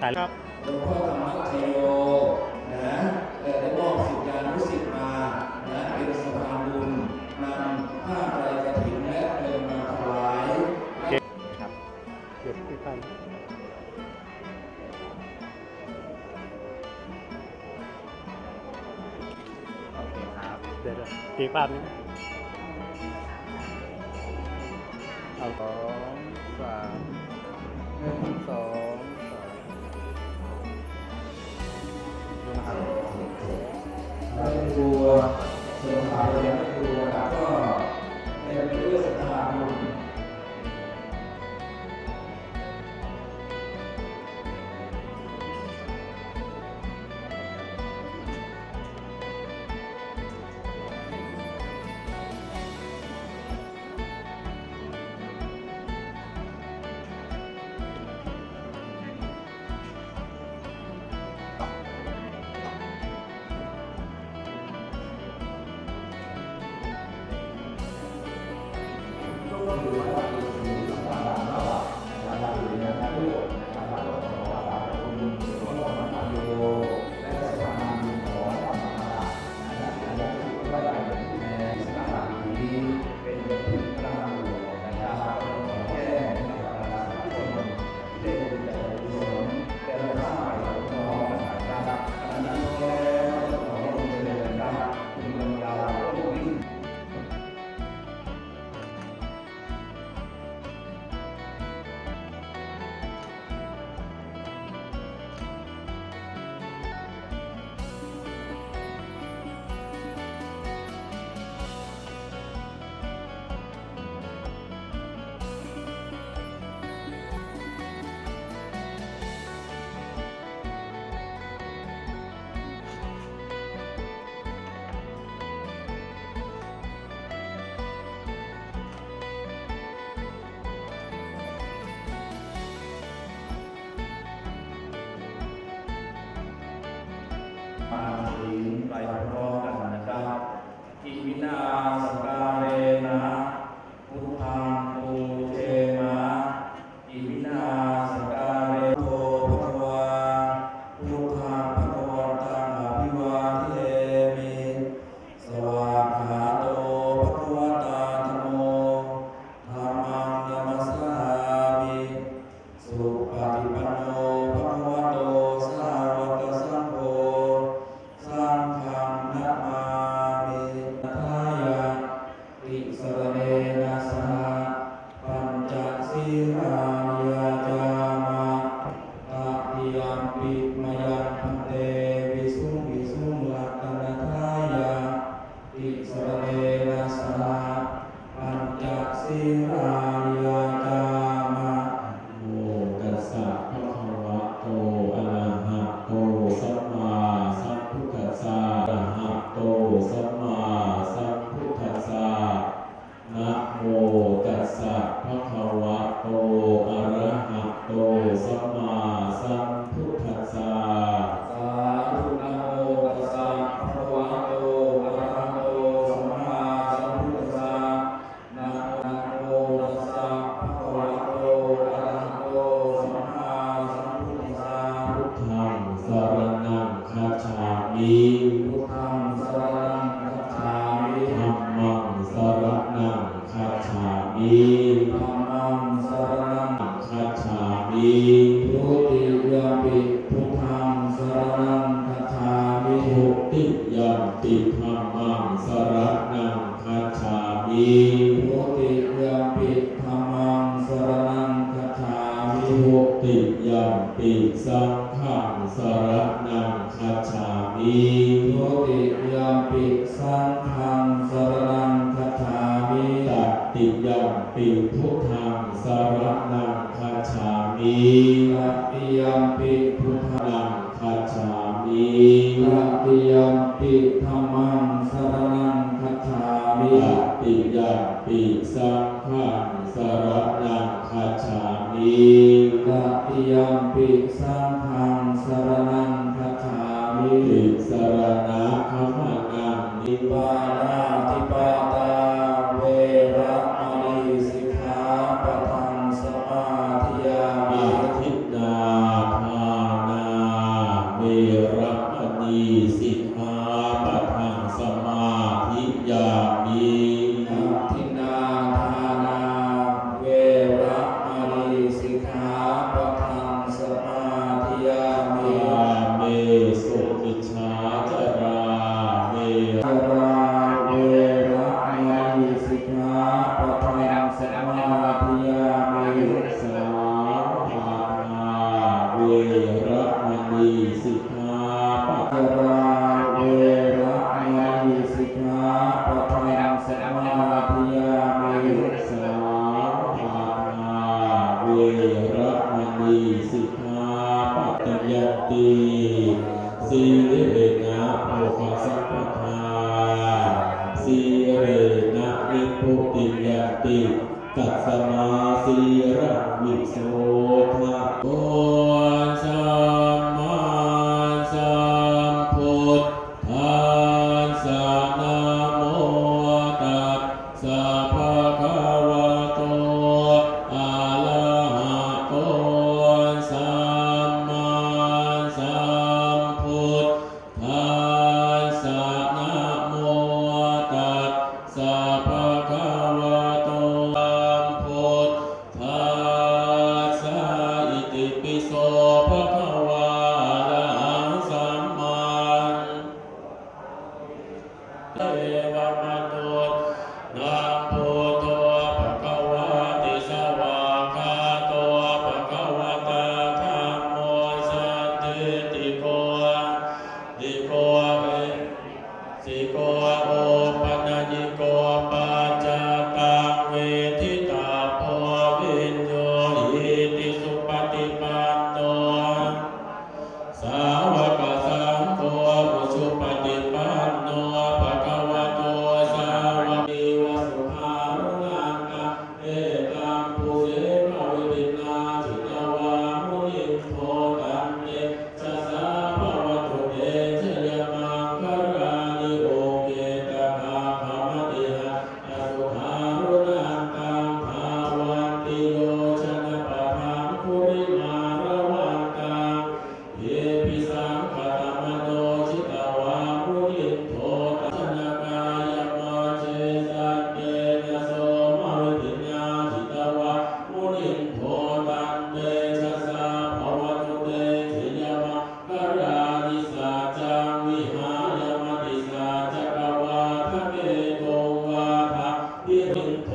แต่ครับหลวงพ่อธรรมชโยนะได้บอกสิทธิานุสิทธิ์มานะเป็นสภาบุญนำผ้าไตรกรถิ่นและเงินมาถวายครับเก็บที่ท่านโอเคครับเดี๋ยวตีภาพนี้เอาต่อ Dalam. Amém. الله ติยามปิสังฆังสารนังคาถามิตัดติยามปิทุทางสารนังคาถามิตัดติยามปิทุทางคาถามิตัดติยัมปิธรรมังสรนังคาถามิตัดติยามปิสังฆังสารนังคาถามิตัดติยามปิสังฆังสารนังิสรณะขมังนิพพานาทิปา โมวาภะพิริโต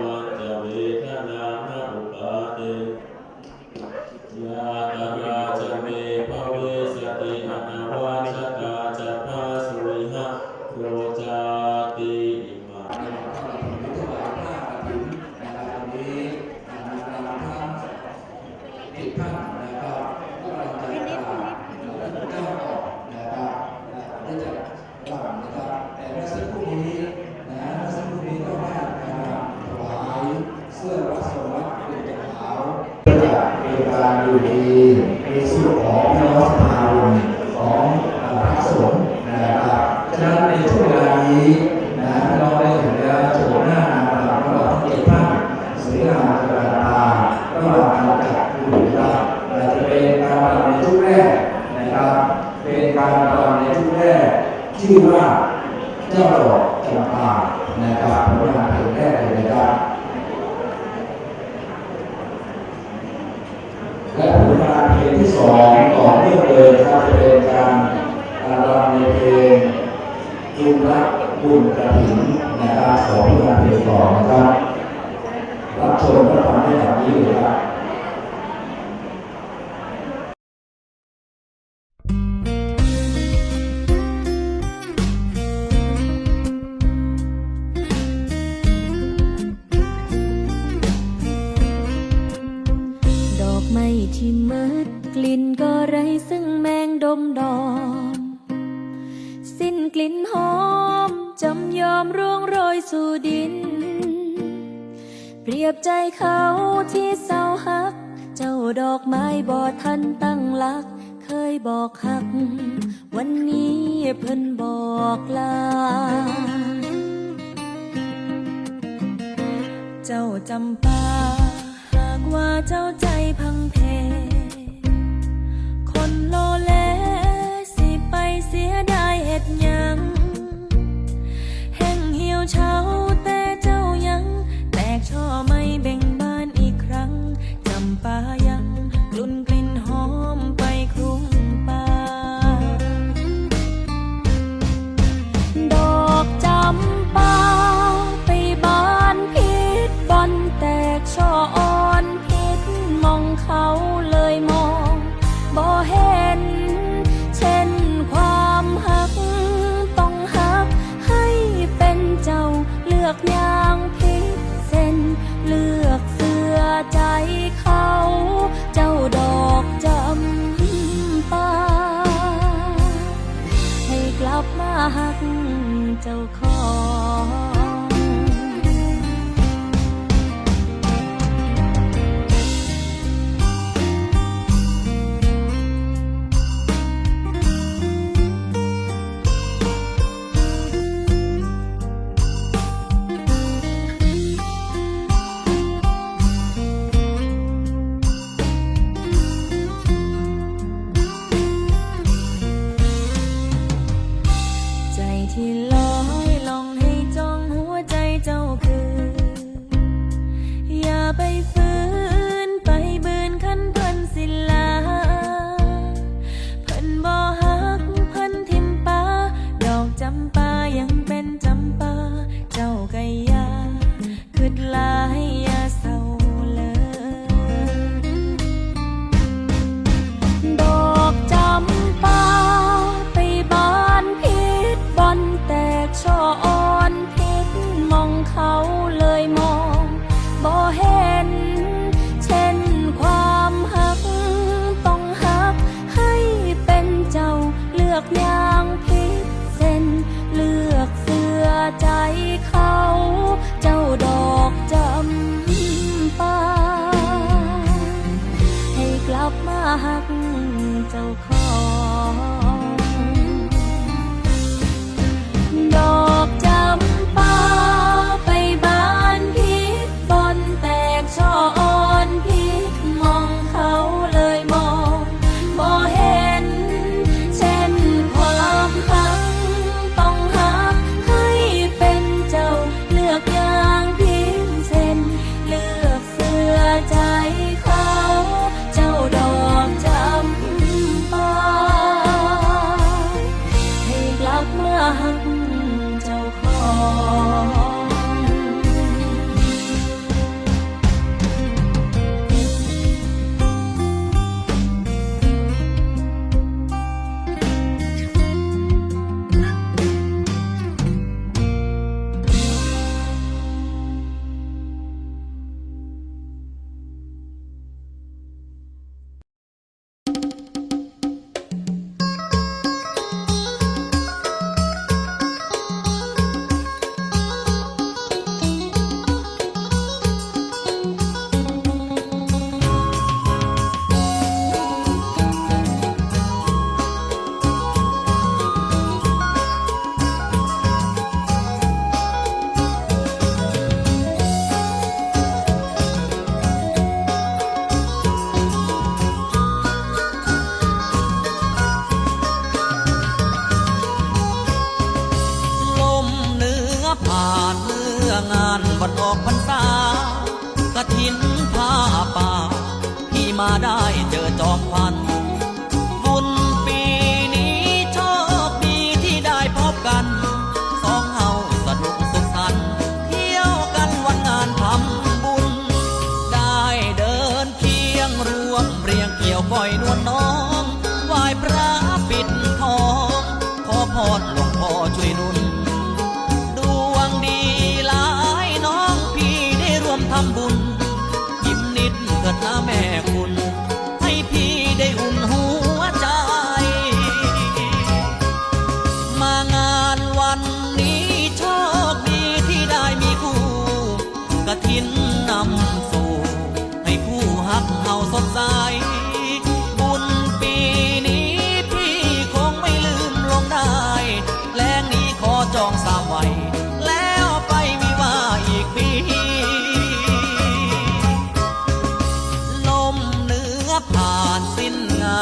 ဝန္တဝေသနာနဥပါတေယာ การรำในชุดแรกชื่อว่าเจ้าดอกจำปานะครับผลงานเพลงแรกเลยนะครับและผลงานเพลงที่สองต่อเนื่องเลยนะครับจะเป็นการรำในเพลงจุลรักบุญกระถิ่นนะครับสองผลงานเพลงต่อนะครับรับชมรับฟังได้แบบนี้เลยครับ กลิ่นหอมจำยอมร่วงโรยสู่ดิน เปรียบใจเขาที่เศร้าหัก เจ้าดอกไม้บอทันตั้งหลัก เคยบอกหัก วันนี้เพิ่นบอกลา เจ้าจำปาหากว่าเจ้าใจพังเพ คนโลเลสิไปเสียดาย เหตุหยั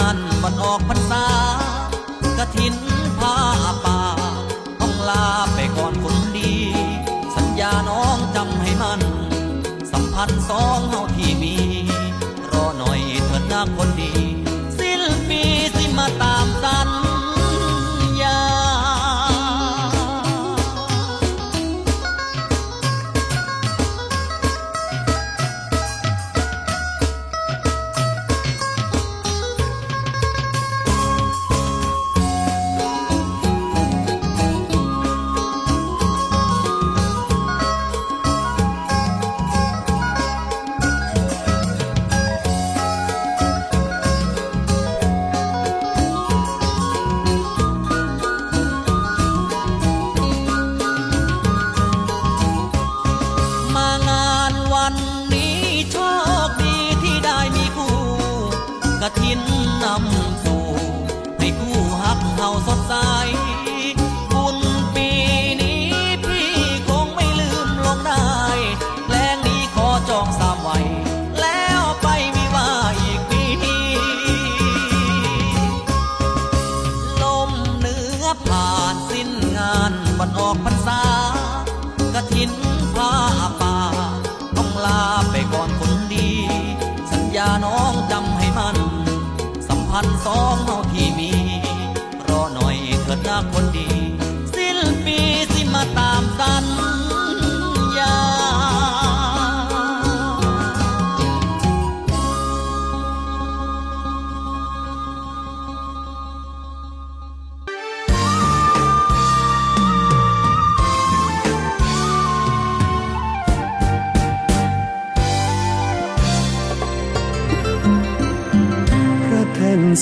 านวันออกพรรษากระถิน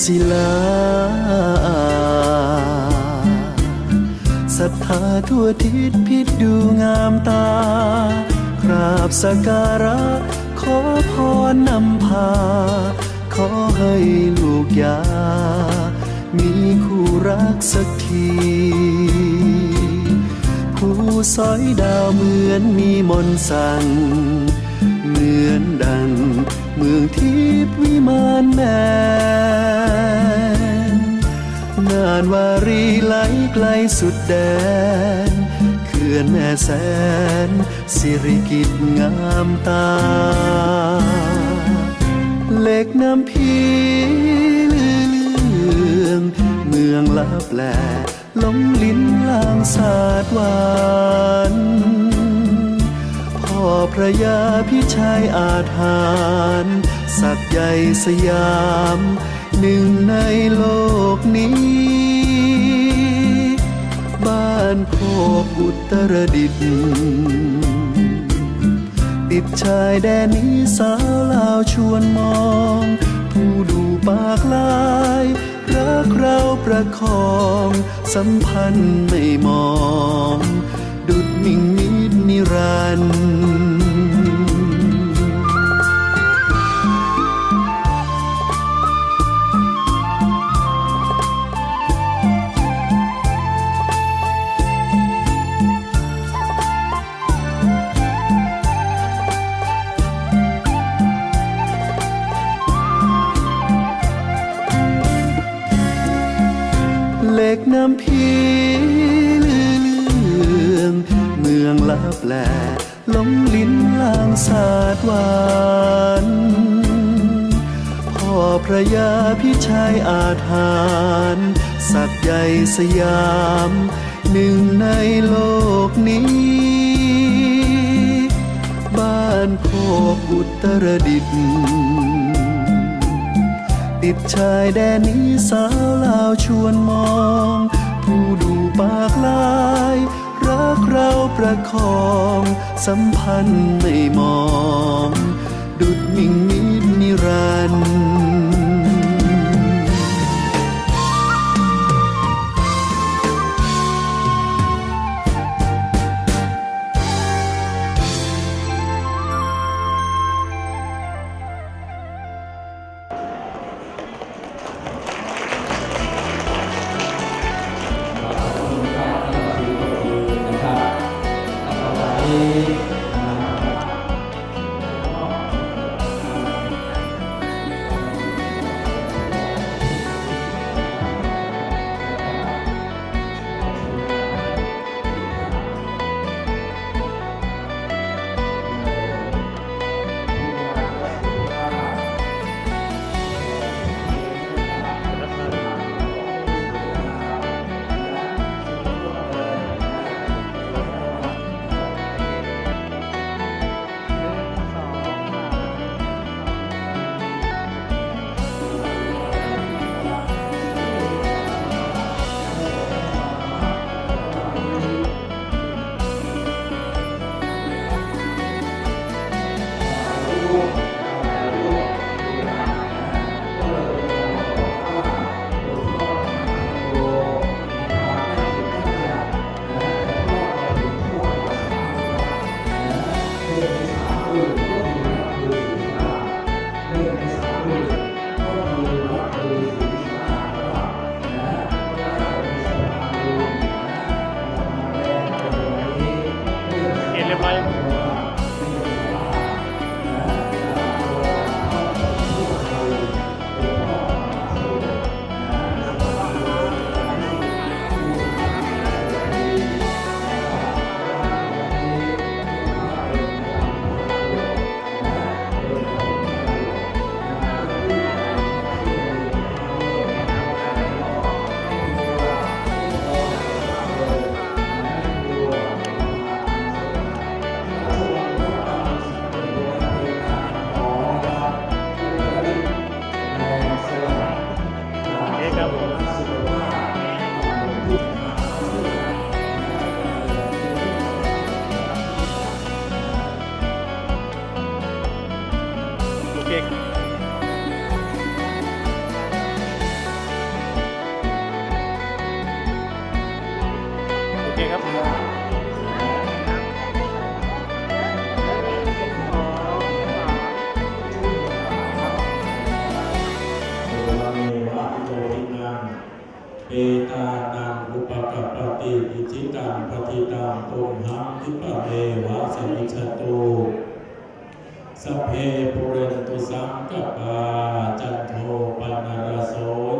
ศิลาศรัทธาทั่วทิศพิษดูงามตา กราบสการะ ขอพรนำพา ขอให้ลูกยา มีคู่รักสักที ผู้สอยดาวเหมือนมีมนสั่ง เหมือนดัง เมืองทิพย์วิมานแมนนานวารีไหลไกลสุดแดนเขื่อนแม่แสน สิริกิตงามตาเหล็กน้ำพีลือเลือง เมืองลับแลหลงลิ้นลางสาดหวาน พ่อพระยาพิชัยอาถานสักใหญ่สยาม หนึ่งในโลกนี้ บ้านโคกอุตรดิตถ์ติดชายแดนนี้สาวลาวชวนมอง ผู้ดูปากลายรักเราประคอง สัมพันธ์ไม่มอง ดุดมิ่ง รันดร์ สยามหนึ่งในโลกนี้ บ้านโคกอุตรดิตถ์ติดชายแดนนี้สาวลาวชวนมอง ผู้ดูปากลาย รักเราประคองสัมพันธ์ เคครับเอตานังอุปกัปติวิจิตังปฏิตังตุมหังทิปะเมวะสมิชตุสเพปุเรนตุสังกปาจันโทปนารโส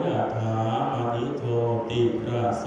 ยะถามนิโทติระโส